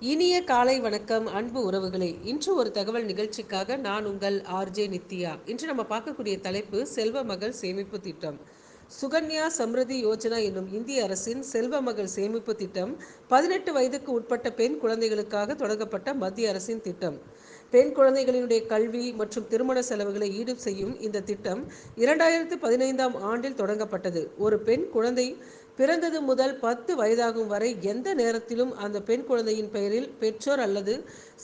இனிய காலை வணக்கம் அன்பு உறவுகளே. இன்று ஒரு தகவல் நிகழ்ச்சிக்காக நான் உங்கள் ஆர்ஜே நித்யா. இன்று நம்ம பார்க்கக்கூடிய தலைப்பு செல்வ மகள் சேமிப்பு திட்டம். சுகன்யா சம்ருதி யோஜனா என்னும் இந்திய அரசின் செல்வ மகள் சேமிப்பு திட்டம் பதினெட்டு வயதுக்கு உட்பட்ட பெண் குழந்தைகளுக்காக தொடங்கப்பட்ட மத்திய அரசின் திட்டம். பெண் குழந்தைகளினுடைய கல்வி மற்றும் திருமண செலவுகளை ஈடு செய்யும் இந்த திட்டம் இரண்டாயிரத்து பதினைந்தாம் ஆண்டில் தொடங்கப்பட்டது. ஒரு பெண் குழந்தை பிறந்தது முதல் பத்து வயதாகும் வரை எந்த நேரத்திலும் அந்த பெண் குழந்தையின் பெயரில் பெற்றோர் அல்லது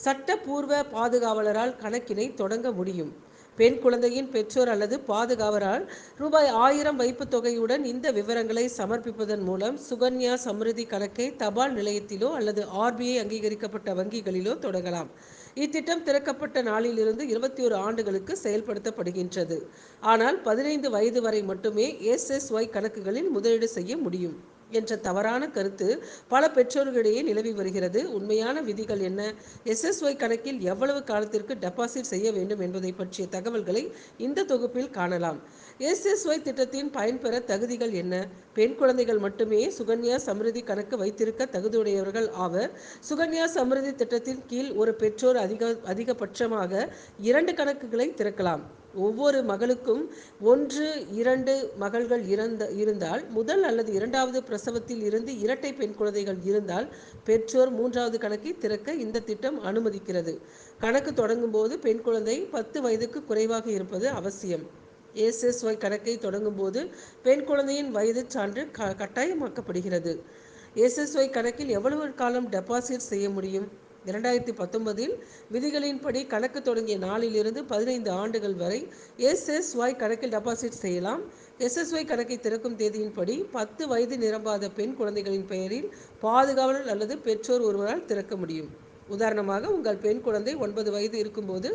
சட்டப்பூர்வ பாதுகாவலரால் கணக்கினை தொடங்க முடியும். பெண் குழந்தையின் பெற்றோர் அல்லது பாதுகாவரால் ரூபாய் ஆயிரம் வைப்பு தொகையுடன் இந்த விவரங்களை சமர்ப்பிப்பதன் மூலம் சுகன்யா சமிருதி கணக்கை தபால் நிலையத்திலோ அல்லது ஆர்பிஐ அங்கீகரிக்கப்பட்ட வங்கிகளிலோ தொடங்கலாம். இத்திட்டம் திறக்கப்பட்ட நாளிலிருந்து இருபத்தி ஒரு ஆண்டுகளுக்கு செயல்படுத்தப்படுகின்றது. ஆனால் பதினைந்து வயது வரை மட்டுமே எஸ்எஸ்ஒய் கணக்குகளில் முதலீடு செய்ய முடியும். என்ற தவறான கருத்து பல பெற்றோர்களிடையே நிலவி வருகிறது. உண்மையான விதிகள் என்ன? எஸ்எஸ்ஒய் கணக்கில் எவ்வளவு காலத்திற்கு டெபாசிட் செய்ய வேண்டும் என்பதை பற்றிய தகவல்களை இந்த தொகுப்பில் காணலாம். எஸ்எஸ்ஒய் திட்டத்தின் பயன்பெற தகுதிகள் என்ன? பெண் குழந்தைகள் மட்டுமே சுகன்யா சமிருதி கணக்கு வைத்திருக்க தகுதியுடையவர்கள் ஆவர். சுகன்யா சமிருதி திட்டத்தின் கீழ் ஒரு பெற்றோர் அதிக அதிகபட்சமாக இரண்டு கணக்குகளை திறக்கலாம். ஒவ்வொரு மகளுக்கும் ஒன்று இரண்டு மகள்கள் இறந்த இருந்தால் முதல் அல்லது இரண்டாவது பிரசவத்தில் இருந்து இரட்டை பெண் குழந்தைகள் இருந்தால் பெற்றோர் மூன்றாவது கணக்கை திறக்க இந்த திட்டம் அனுமதிக்கிறது. கணக்கு தொடங்கும் போது பெண் குழந்தை பத்து வயதுக்கு குறைவாக இருப்பது அவசியம். எஸ்எஸ்ஒய் கணக்கை தொடங்கும் போது பெண் குழந்தையின் வயது சான்று க கட்டாயமாக்கப்படுகிறது. எஸ்எஸ்ஒய் கணக்கில் எவ்வளவு காலம் டெபாசிட் செய்ய முடியும்? இரண்டாயிரத்தி பத்தொன்பதில் விதிகளின்படி கணக்கு தொடங்கிய நாளிலிருந்து பதினைந்து ஆண்டுகள் வரை எஸ்எஸ்ஒய் கணக்கில் டெபாசிட் செய்யலாம். எஸ்எஸ்ஒய் கணக்கை திறக்கும் தேதியின்படி பத்து வயது நிரம்பாத பெண் குழந்தைகளின் பெயரில் பாதுகாவலர் அல்லது பெற்றோர் ஒருவரால் திறக்க முடியும். உதாரணமாக உங்கள் பெண் குழந்தை ஒன்பது வயது இருக்கும்போது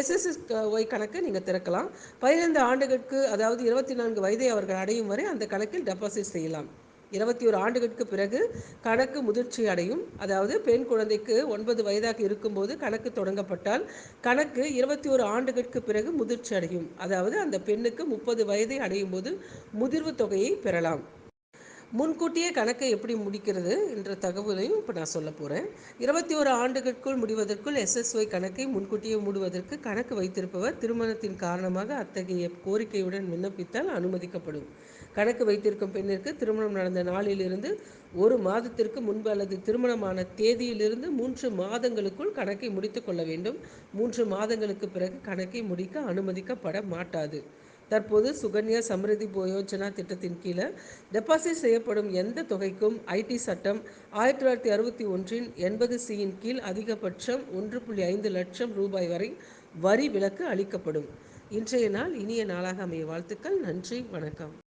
எஸ்எஸ்எஸ் ஒய் கணக்கை நீங்கள் திறக்கலாம். பதினைந்து ஆண்டுகளுக்கு அதாவது இருபத்தி நான்கு வயதை அவர்கள் அடையும் வரை அந்த கணக்கில் டெபாசிட் செய்யலாம். இருபத்தி ஒரு ஆண்டுகளுக்கு பிறகு கணக்கு முதிர்ச்சி அடையும். அதாவது பெண் குழந்தைக்கு ஒன்பது வயதாக இருக்கும்போது கணக்கு தொடங்கப்பட்டால் கணக்கு இருபத்தி ஒரு ஆண்டுகளுக்கு பிறகு முதிர்ச்சி அடையும். அதாவது அந்த பெண்ணுக்கு முப்பது வயதை அடையும் போது முதிர்வு தொகையை பெறலாம். முன்கூட்டியே கணக்கை எப்படி முடிக்கிறது என்ற தகவலையும் இப்போ நான் சொல்ல போகிறேன் இருபத்தி ஒரு ஆண்டுகளுக்குள் முடிவதற்குள் எஸ்எஸ்ஒய் கணக்கை முன்கூட்டியே மூடுவதற்கு கணக்கு வைத்திருப்பவர் திருமணத்தின் காரணமாக அத்தகைய கோரிக்கையுடன் விண்ணப்பித்தால் அனுமதிக்கப்படும். கணக்கு வைத்திருக்கும் பெண்ணிற்கு திருமணம் நடந்த நாளிலிருந்து ஒரு மாதத்திற்கு முன்பு அல்லது திருமணமான தேதியிலிருந்து மூன்று மாதங்களுக்குள் கணக்கை முடித்து கொள்ள வேண்டும். மூன்று மாதங்களுக்கு பிறகு கணக்கை முடிக்க அனுமதிக்கப்பட மாட்டாது. தற்போது சுகன்யா சமிருதி யோஜனா திட்டத்தின் கீழே டெபாசிட் செய்யப்படும் எந்த தொகைக்கும் ஐடி சட்டம் ஆயிரத்தி தொள்ளாயிரத்தி அறுபத்தி ஒன்றின் எண்பது சியின் கீழ் அதிகபட்சம் ஒன்று புள்ளி ஐந்து லட்சம் ரூபாய் வரை வரி விலக்கு அளிக்கப்படும். இன்றைய நாள் இனிய நாளாக அமைய வாழ்த்துக்கள். நன்றி. வணக்கம்.